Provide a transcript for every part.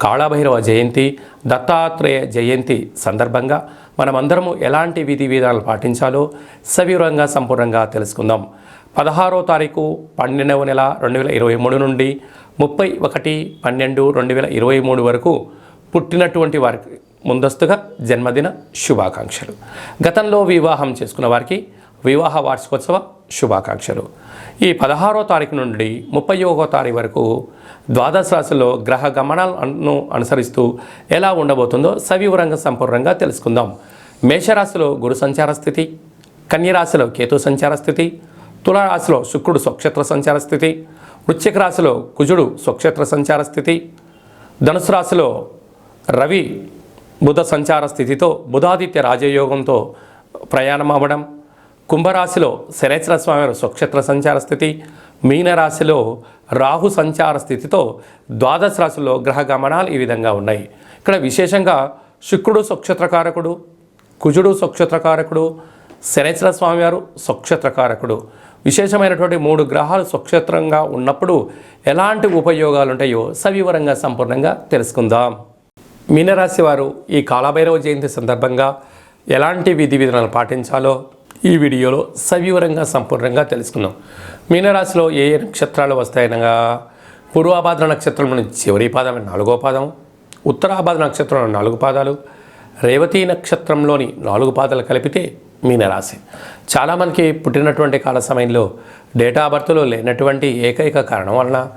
కాళభైరవ జయంతి దత్తాత్రేయ జయంతి సందర్భంగా మనమందరము ఎలాంటి విధి విధానాలు పాటించాలో సవివరంగా సంపూర్ణంగా తెలుసుకుందాం. పదహారో తారీఖు పన్నెండవ నెల రెండు వేల ఇరవై మూడు నుండి ముప్పై ఒకటి పన్నెండు రెండు వేల ఇరవై మూడు వరకు పుట్టినటువంటి వారికి ముందస్తుగా జన్మదిన శుభాకాంక్షలు. గతంలో వివాహం చేసుకున్న వారికి వివాహ వార్షికోత్సవ శుభాకాంక్షలు. ఈ పదహారో తారీఖు నుండి ముప్పై ఒకో తారీఖు వరకు ద్వాదశ రాశిలో గ్రహ గమనాలను అనుసరిస్తూ ఎలా ఉండబోతుందో సవివరంగా సంపూర్ణంగా తెలుసుకుందాం. మేషరాశిలో గురు సంచార స్థితి కన్యరాశిలో కేతు సంచార స్థితి తులారాశిలో శుక్రుడు స్వక్షేత్ర సంచార స్థితి వృశ్చిక రాశిలో కుజుడు స్వక్షేత్ర సంచార స్థితి ధనుసు రాశిలో రవి బుధ సంచార స్థితితో బుధాదిత్య రాజయోగంతో ప్రయాణం అవ్వడం కుంభరాశిలో శనేశ్వర స్వామివారి స్వక్షేత్ర సంచార స్థితి మీనరాశిలో రాహు సంచార స్థితితో ద్వాదశ రాశిలో గ్రహ గమనాలు ఈ విధంగా ఉన్నాయి. ఇక్కడ విశేషంగా శుక్రుడు స్వక్షేత్రకారకుడు కుజుడు స్వక్షేత్రకారకుడు శనేశ్వర స్వామివారు స్వక్షేత్రకారకుడు. విశేషమైనటువంటి మూడు గ్రహాలు స్వక్షేత్రంగా ఉన్నప్పుడు ఎలాంటి ఉపయోగాలు ఉంటాయో సవివరంగా సంపూర్ణంగా తెలుసుకుందాం. మీనరాశి వారు ఈ కాలభైరవ జయంతి సందర్భంగా ఎలాంటి విధి విధానాలు పాటించాలో ఈ వీడియోలో సవివరంగా సంపూర్ణంగా తెలుసుకుందాం. మీనరాశిలో ఏ ఏ నక్షత్రాలు వస్తాయనగా పూర్వాభాద్ర నక్షత్రంలోని చివరి పాదం నాలుగో పాదం. ఉత్తరాభాద్ర నక్షత్రంలో నాలుగు పాదాలు. రేవతి నక్షత్రంలోని నాలుగు పాదాలు కలిపితే మీనరాశి. చాలామందికి పుట్టినటువంటి కాల సమయంలో డేటా బర్త్లో లేనటువంటి ఏకైక కారణం వలన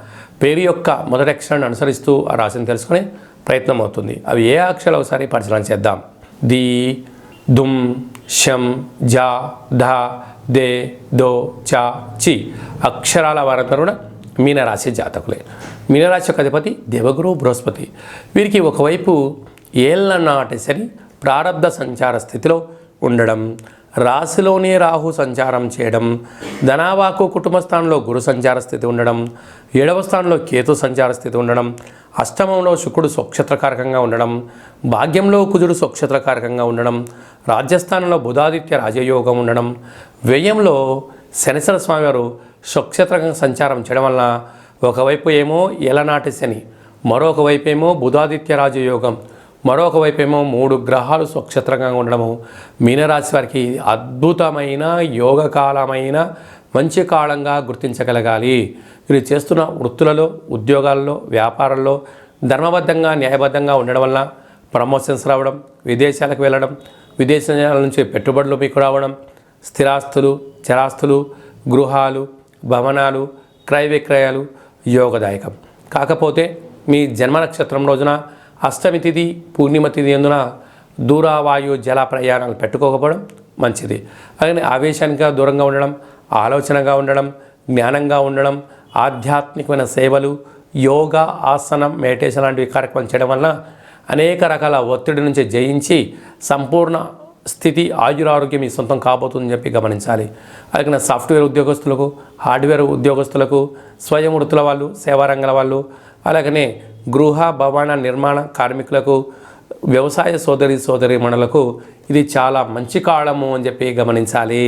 పేరు యొక్క మొదటి అక్షరాన్ని అనుసరిస్తూ ఆ రాశిని తెలుసుకునే ప్రయత్నం అవుతుంది. అవి ఏ అక్షరాలు ఒకసారి పరిశీలన చేద్దాం. ది దుమ్ షం జా ధ దే దో చా చి అక్షరాల వారందరూ కూడా మీనరాశి జాతకులే. మీనరాశి యొక్క అధిపతి దేవగురు బృహస్పతి. వీరికి ఒకవైపు ఏళ్ళ నాటి శని ప్రారంధ సంచార స్థితిలో ఉండడం రాశిలోనే రాహు సంచారం చేయడం ధనావాకు కుటుంబ స్థానంలో గురు సంచార స్థితి ఉండడం ఏడవ స్థానంలో కేతు సంచార స్థితి ఉండడం అష్టమంలో శుక్రుడు స్వక్షత్రకారకంగా ఉండడం భాగ్యంలో కుజుడు స్వక్షత్రకారకంగా ఉండడం రాజ్యస్థానంలో బుధాదిత్య రాజయోగం ఉండడం వ్యయంలో శనిశ్వర స్వామివారు స్వక్షత్రకంగా సంచారం చేయడం వలన ఒకవైపు ఏమో ఎలనాటి శని మరొక వైపు ఏమో బుధాదిత్య రాజయోగం మరొక వైపు ఏమో మూడు గ్రహాలు స్వక్షత్రంగా ఉండడము. మీనరాశి వారికి అద్భుతమైన యోగకాలమైన మంచి కాలంగా గుర్తించగలగాలి. వీరు చేస్తున్న వృత్తులలో ఉద్యోగాల్లో వ్యాపారంలో ధర్మబద్ధంగా న్యాయబద్ధంగా ఉండడం వల్ల ప్రమోషన్స్ రావడం విదేశాలకు వెళ్ళడం విదేశాల నుంచి పెట్టుబడులు మీకు రావడం స్థిరాస్తులు చరాస్తులు గృహాలు భవనాలు క్రయ విక్రయాలు యోగదాయకం. కాకపోతే మీ జన్మ నక్షత్రం రోజున అష్టమి తిథి పూర్ణిమ తిథి ఎందున దూరావాయు జల ప్రయాణాలు పెట్టుకోకపోవడం మంచిది. అలాగే ఆవేశానికి దూరంగా ఉండడం ఆలోచనగా ఉండడం జ్ఞానంగా ఉండడం ఆధ్యాత్మికమైన సేవలు యోగా ఆసనం మెడిటేషన్ లాంటివి కార్యక్రమం చేయడం వలన అనేక రకాల ఒత్తిడి నుంచి జయించి సంపూర్ణ స్థితి ఆయురారోగ్యం మీ సొంతం కాబోతుందని చెప్పి గమనించాలి. అలాగే సాఫ్ట్వేర్ ఉద్యోగస్తులకు హార్డ్వేర్ ఉద్యోగస్తులకు స్వయం వృత్తుల వాళ్ళు సేవారంగాల వాళ్ళు అలాగనే గృహ భవన నిర్మాణ కార్మికులకు వ్యవసాయ సోదరి సోదరి మణులకు ఇది చాలా మంచి కాలము అని చెప్పి గమనించాలి.